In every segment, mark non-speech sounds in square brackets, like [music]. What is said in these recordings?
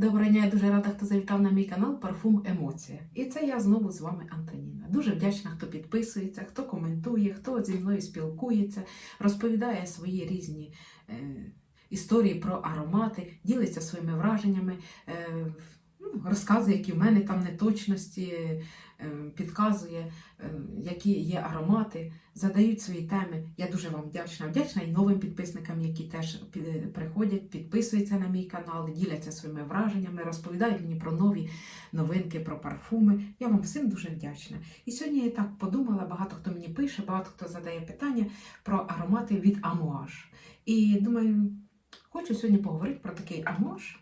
Доброго дня, я дуже рада, хто завітав на мій канал Парфум Емоція. І це я знову з вами Антоніна. Дуже вдячна, хто підписується, хто коментує, хто зі мною спілкується, розповідає свої різні е, історії про аромати, ділиться своїми враженнями, е, розказує, які в мене там неточності, е, підказує, е, які є аромати, задають свої теми. Я дуже вам вдячна. Вдячна і новим підписникам, які теж приходять, підписуються на мій канал, діляться своїми враженнями, розповідають мені про нові новинки, про парфуми. Я вам всім дуже вдячна. І сьогодні я так подумала, багато хто мені пише, багато хто задає питання про аромати від Амуаж. І думаю, хочу сьогодні поговорити про такий амуаж.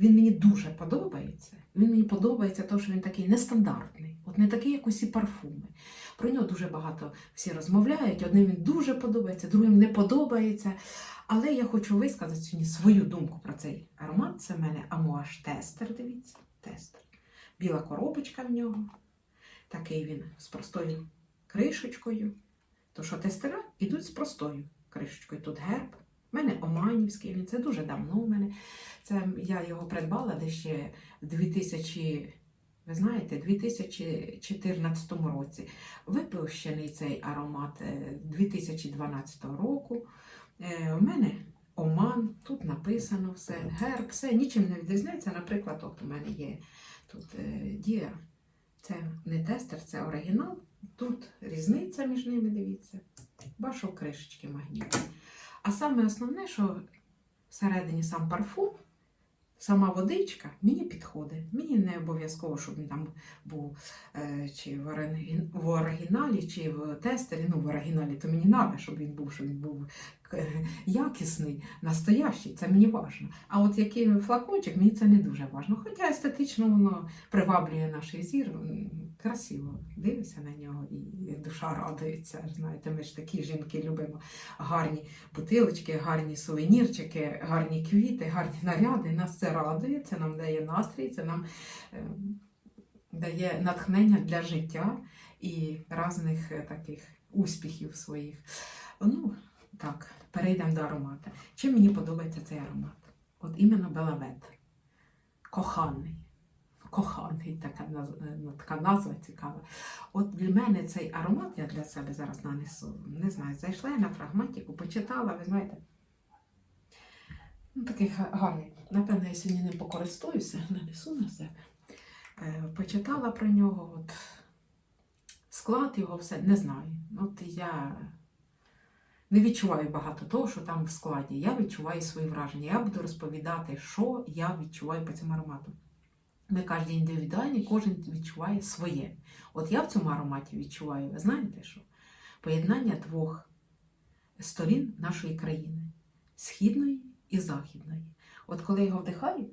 Він мені дуже подобається. Він мені подобається, тому що він такий нестандартний, от не такий, як усі парфуми. Про нього дуже багато всі розмовляють. Одним він дуже подобається, другим не подобається. Але я хочу висказати сьогодні свою думку про цей аромат. Це в мене амуаж тестер. Дивіться, тестер. Біла коробочка в нього. Такий він з простою кришечкою. То що тестера йдуть з простою кришечкою. Тут герб. У мене Оманівський, він це дуже давно у мене. Це я його придбала десь ще в 2000, ви знаєте, 2014 році. Випущений цей аромат е, 2012 року. Е, У мене Оман, тут написано все, герб, все нічим не відрізняється. Наприклад, от у мене є тут е, Дія. Це не тестер, це оригінал. Тут різниця між ними, дивіться. Бачу кришечки магнітні. А саме основне, що всередині сам парфум, сама водичка мені підходить. Мені не обов'язково, щоб він там був е, чи в, оригін- в оригіналі, чи в тестері. Ну, в оригіналі то мені треба, щоб він був, щоб він був [laughs] якісний, настоящий. Це мені важливо. А от який флакончик, мені це не дуже важливо. Хоча естетично воно приваблює наш зір. Красиво дивишся на нього і душа радується. Знаєте, ми ж такі жінки любимо гарні бутилочки, гарні сувенірчики, гарні квіти, гарні наряди. Нас це радує, це нам дає настрій, це нам е, дає натхнення для життя і різних таких успіхів своїх. Ну, так, перейдемо до аромату. Чим мені подобається цей аромат? От іменно Белавет. Коханий. Коханий, така, е, ну, така назва цікава. От для мене цей аромат я для себе зараз нанесу. Не знаю, зайшла я на фрагматику, почитала, ви знаєте. Ну, такий гарний. Напевно, я сьогодні не покористуюся, [laughs] нанесу на себе. Е, Почитала про нього, от, склад його, все, не знаю. От я не відчуваю багато того, що там в складі. Я відчуваю свої враження. Я буду розповідати, що я відчуваю по цьому аромату. Ми кожен індивідуальний, кожен відчуває своє. От я в цьому ароматі відчуваю, ви знаєте що? Поєднання двох сторін нашої країни східної і західної. От коли я його вдихаю,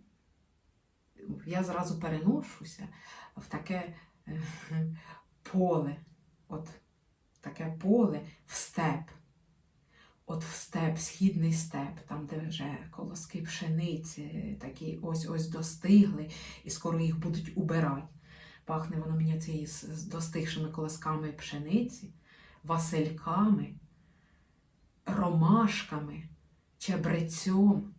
я зразу переношуся в таке е, поле, от таке поле в степ. От в степ, східний степ, там, де вже колоски пшениці, такі ось-ось достигли, і скоро їх будуть убирати. Пахне воно мені цією з достигшими колосками пшениці, васильками, ромашками, чебрецьом,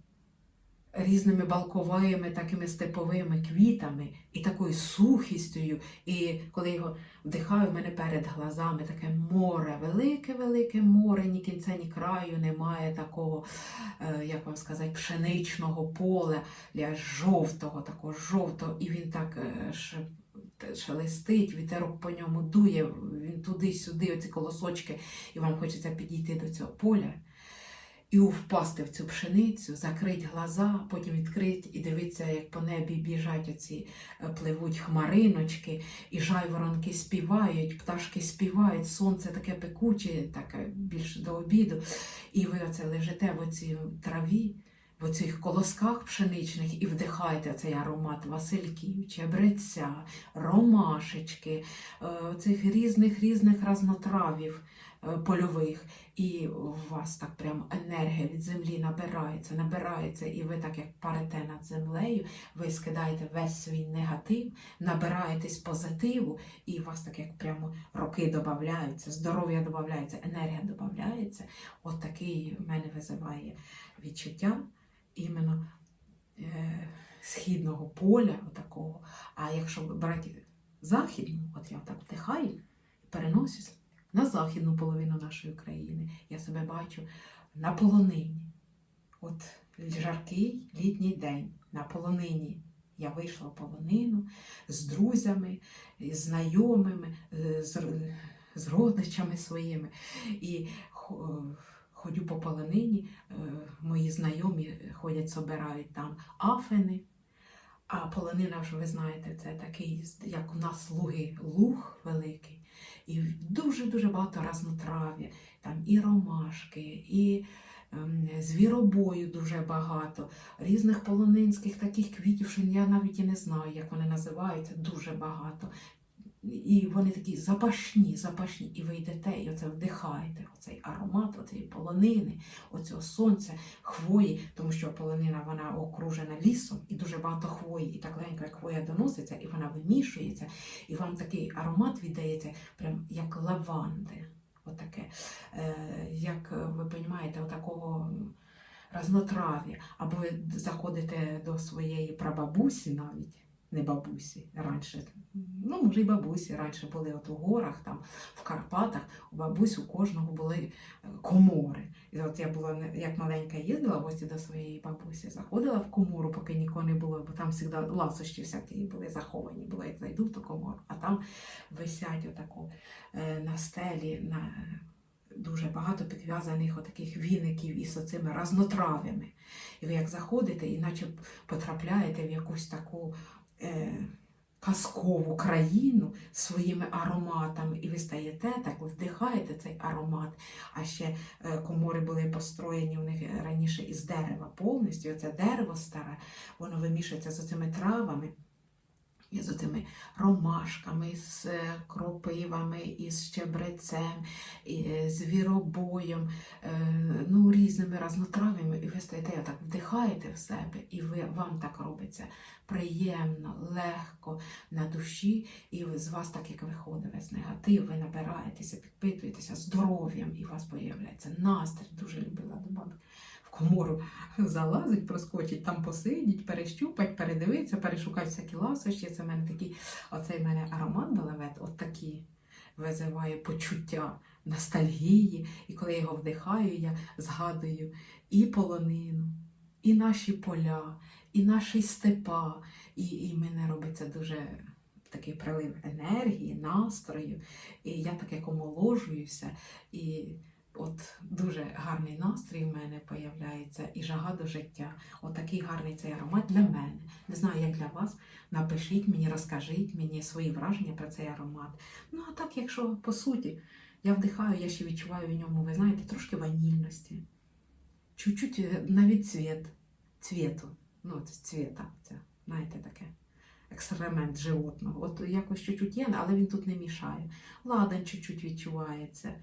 різними балковими, такими степовими квітами і такою сухістю. І коли його вдихаю, в мене перед глазами таке море, велике-велике море, ні кінця, ні краю немає такого, е, як вам сказати, пшеничного поля, ля жовтого, такого жовтого, і він так е, шелестить, вітерок по ньому дує, він туди-сюди, оці колосочки, і вам хочеться підійти до цього поля. І впасти в цю пшеницю, закрити глаза, потім відкрити і дивитися, як по небі біжать оці, е, пливуть хмариночки, і жайворонки співають, пташки співають, сонце таке пекуче, таке більше до обіду. І ви оце лежите в оцій траві, в оцих колосках пшеничних і вдихаєте цей аромат васильків, чебреця, ромашечки, е, цих різних різних разнотравів польових. І у вас так прям енергія від землі набирається, набирається, і ви так як парите над землею, ви скидаєте весь свій негатив, набираєтесь позитиву, і у вас так як прямо роки додаються, здоров'я додається, енергія додається. От такий в мене визиває відчуття іменно. Е, східного поля, отакого. А якщо брати західну, от я так вдихаю і переносюсь на західну половину нашої країни, я себе бачу на полонині. От жаркий літній день на полонині. Я вийшла в полонину з друзями, з знайомими, е, з, з родичами своїми. І ходю по полонині, е, мої знайомі ходять, собирають там афини. А полонина, ж ви знаєте, це такий, як у нас луги, луг великий. І дуже-дуже багато разнотрав'я. Там і ромашки, і ем, звіробою дуже багато, різних полонинських таких квітів, що я навіть і не знаю, як вони називаються, дуже багато. І вони такі запашні, запашні, і ви йдете, і оце вдихаєте, оцей аромат, оцієї полонини, оцього сонця, хвої, тому що полонина вона окружена лісом і дуже багато хвої, і так легенько, як хвоя доноситься, і вона вимішується, і вам такий аромат віддається, прям як лаванди. Отаке, е, як ви розумієте, отакого разнотрав'я. Або ви заходите до своєї прабабусі навіть, не бабусі, раніше, ну, може, і бабусі раніше були от у горах, там, в Карпатах, у бабусь у кожного були е, комори. І от я була як маленька їздила в гості до своєї бабусі, заходила в комору, поки нікого не було, бо там завжди ласощі всякі були заховані. Було, як зайду в ту комору, а там висять отако е, на стелі. на Дуже багато підв'язаних отаких віників із оцими разнотрав'ями. І ви як заходите, іначе потрапляєте в якусь таку е, казкову країну своїми ароматами, і ви стаєте так, вдихаєте цей аромат. А ще е, комори були построєні у них раніше із дерева повністю. Оце дерево старе, воно вимішується з цими травами. З цими ромашками, з е, кропивами, із щебрецем, е, з віробоєм, е, ну, різними разнотравами, і ви стоїте, так вдихаєте в себе, і ви, вам так робиться приємно, легко на душі, і з вас так як виходить весь негатив, ви набираєтеся, підпитуєтеся здоров'ям, і у вас появляється настрій. Дуже любила до баби. Комору [laughs] залазить, проскочить, там посидіть, перещупать, передивитися, перешукати всякі ласощі. Це в мене такий, оцей в мене аромат балавет, от такі визиває почуття ностальгії. І коли я його вдихаю, я згадую і полонину, і наші поля, і наші степа. І, і мене робиться дуже такий прилив енергії, настрою. І я так як омоложуюся. І от дуже гарний настрій в мене появляється і жага до життя. От такий гарний цей аромат для мене. Не знаю, як для вас. Напишіть мені, розкажіть мені свої враження про цей аромат. Ну, а так, якщо по суті, я вдихаю, я ще відчуваю в ньому, ви знаєте, трошки ванільності. Чуть-чуть е, навіть цвіт, цвіту, ну, цвіта, це, знаєте, таке. Екстремент животного. От якось чуть-чуть є, але він тут не мішає. Ладан чуть-чуть відчувається.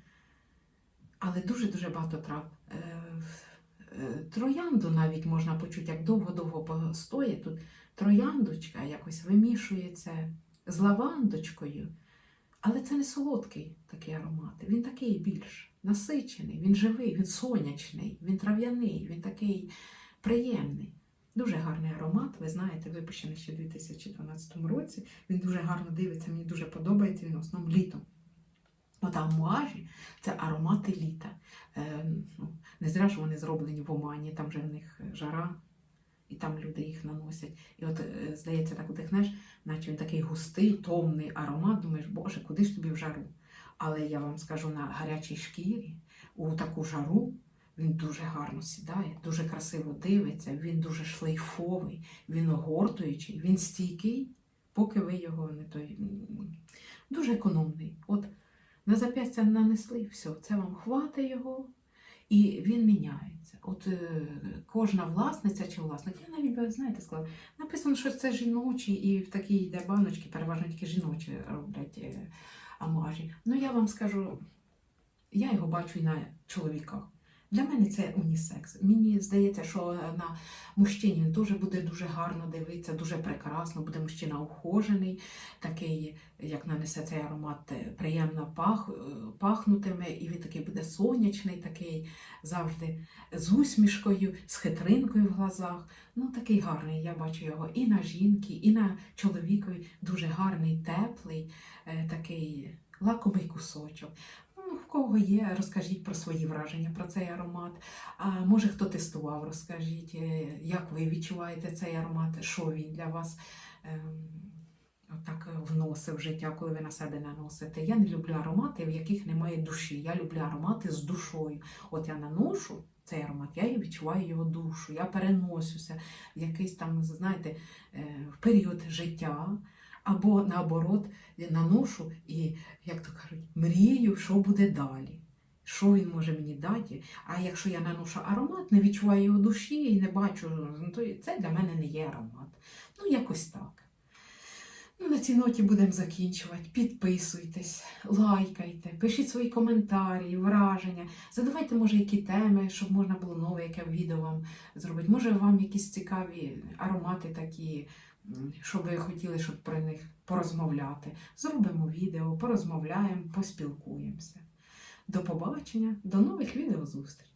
Але дуже-дуже багато трав. Е, е, Троянду навіть можна почути, як довго-довго постоїть тут. Трояндочка якось вимішується з лавандочкою. Але це не солодкий такий аромат. Він такий більш насичений, він живий, він сонячний, він трав'яний, він такий приємний. Дуже гарний аромат, ви знаєте, випущений ще у 2012 році. Він дуже гарно дивиться, мені дуже подобається він в основному літом. От амуажі це аромати літа. Е, ну, не зря ж вони зроблені в Омані, там же в них жара, і там люди їх наносять. І от, е, здається, так вдихнеш, наче він такий густий, томний аромат. Думаєш, боже, куди ж тобі в жару? Але я вам скажу на гарячій шкірі, у таку жару він дуже гарно сідає, дуже красиво дивиться, він дуже шлейфовий, він огортуючий, він стійкий, поки ви його не той. Дуже економний. От на зап'ястя нанесли, все, це вам хватить його, і він міняється. От е, кожна власниця чи власник, я навіть би, знаєте, сказала, написано, що це жіночі, і в такій йде баночки, переважно тільки жіночі роблять е, амажі. Ну я вам скажу, я його бачу і на чоловіках. Для мене це унісекс. Мені здається, що на мужчині він теж буде дуже гарно дивитися, дуже прекрасно, буде мужчина ухожений, такий, як нанесе цей аромат, е, приємно пах, е, пахнутиме, і він такий буде сонячний, такий завжди з усмішкою, з хитринкою в глазах. Ну, такий гарний, я бачу його і на жінки, і на чоловікові. Дуже гарний, теплий, е, такий лакомий кусочок. Кого є, розкажіть про свої враження про цей аромат. А може хто тестував, розкажіть, е, як ви відчуваєте цей аромат, що він для вас ем, отак вносив в життя, коли ви на себе наносите. Я не люблю аромати, в яких немає душі. Я люблю аромати з душою. От я наношу цей аромат, я відчуваю його душу, я переносюся в якийсь там, знаєте, е, в період життя. Або наоборот, наношу і, як то кажуть, мрію, що буде далі. Що він може мені дати? А якщо я наношу аромат, не відчуваю його душі і не бачу, ну, то це для мене не є аромат. Ну, якось так. Ну, на цій ноті будемо закінчувати. Підписуйтесь, лайкайте, пишіть свої коментарі, враження. Задавайте, може, які теми, щоб можна було нове яке відео вам зробити. Може, вам якісь цікаві аромати такі, що ви хотіли, щоб про них порозмовляти. Зробимо відео, порозмовляємо, поспілкуємося. До побачення, до нових відеозустрічей!